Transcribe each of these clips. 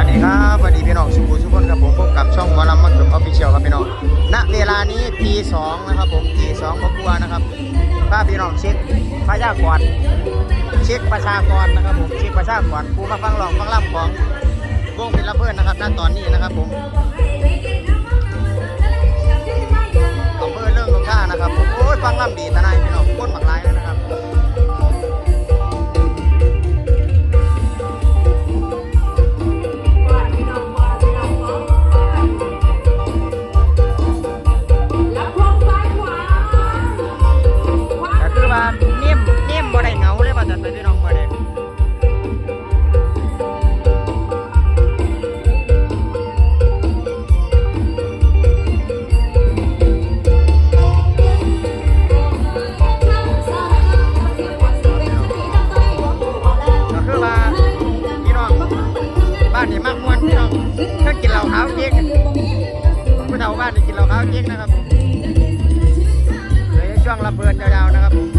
วัสดีครับสวัสดีพี่น้องสุขุมสุขคนครับผมพบกับช่องหมอลำมักจุ่มออฟฟิเชียลครับพี่น้องณเวลานี้ตีสองนะครับผมตีสองครอบครัวนะครับพาพี่น้องเช็คพยากรเช็คประชากรนะครับผมเช็คประชากรผู้มาฟังร้องฟังล่ำของวงเป็นระเบิดนะครับณตอนนี้นะครับผมอำเภอเรื่องลงท่านะครับผมโอ้ยฟังล่ำดีทนายพี่น้องก้นหมักลายแล้วนะครับานนี่กิงนะครับเลยช่วงระเบิดยาวๆนะครับ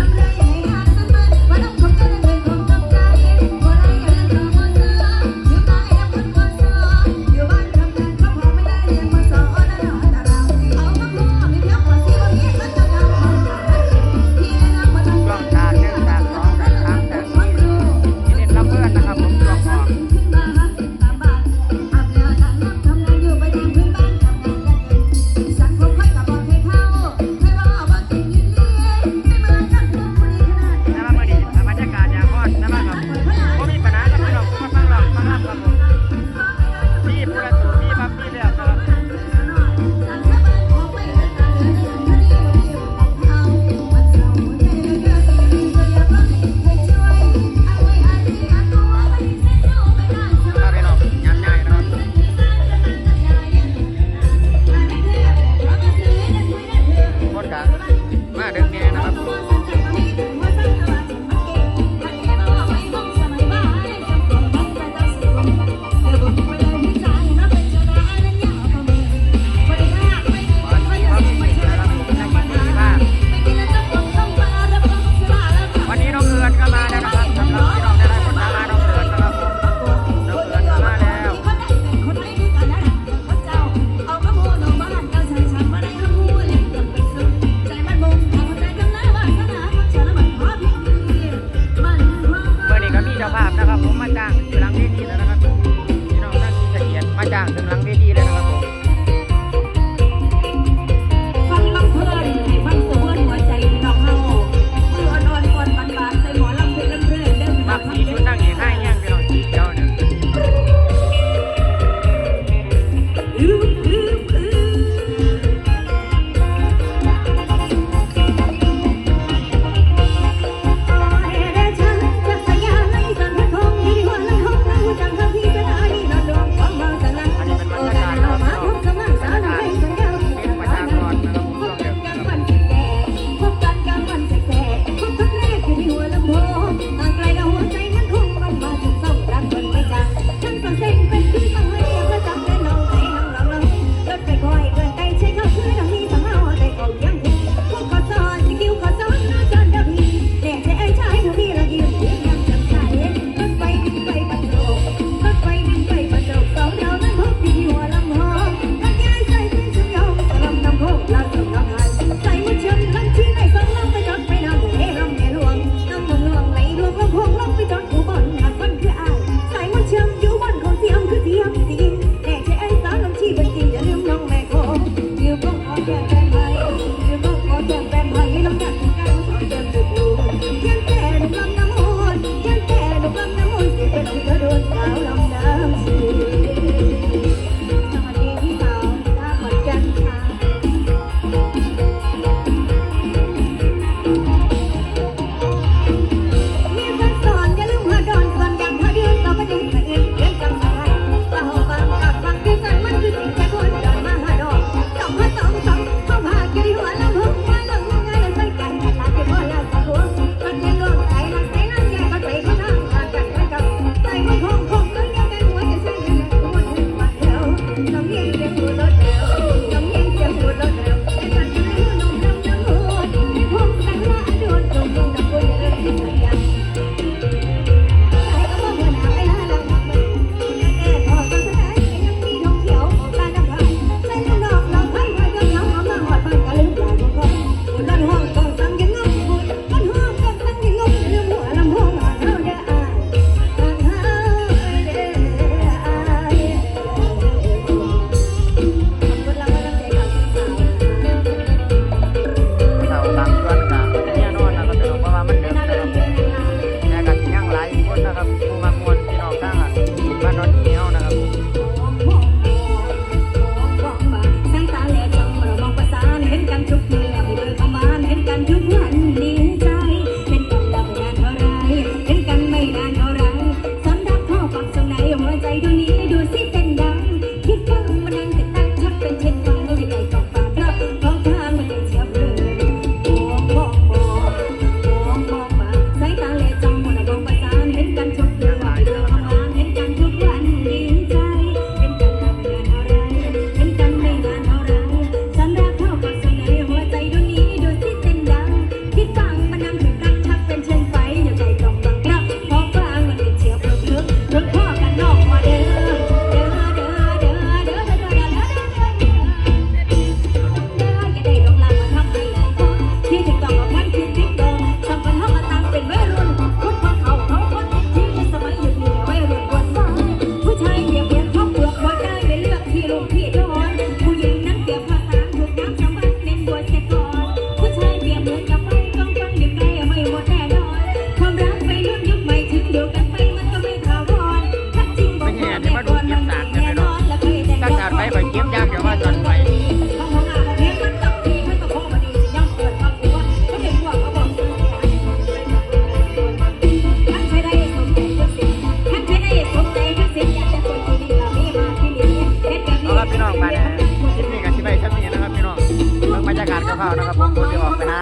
ผมผมจะออกไปหา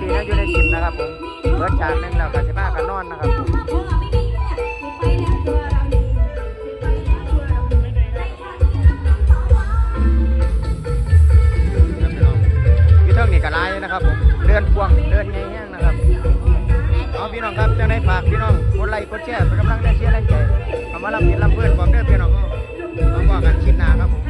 ที่แล้วอยู่ในกินนะครับผมเบิดจากนึงแล้วก็จะพากันนอนนะครับผมพี่เท่งนี่ก็ร้ายนะครับผมเดินพวงเดินในแห้งนะครับเอาพี่น้องครับจะในฝากพี่น้องกดไลค์กดแชร์เป็นกำลังใจเชียร์แรงใจเอามาลำเพียนลำเพื่อนความเด้อพี่น้องก็มาบอกกันคิปหนาครับผม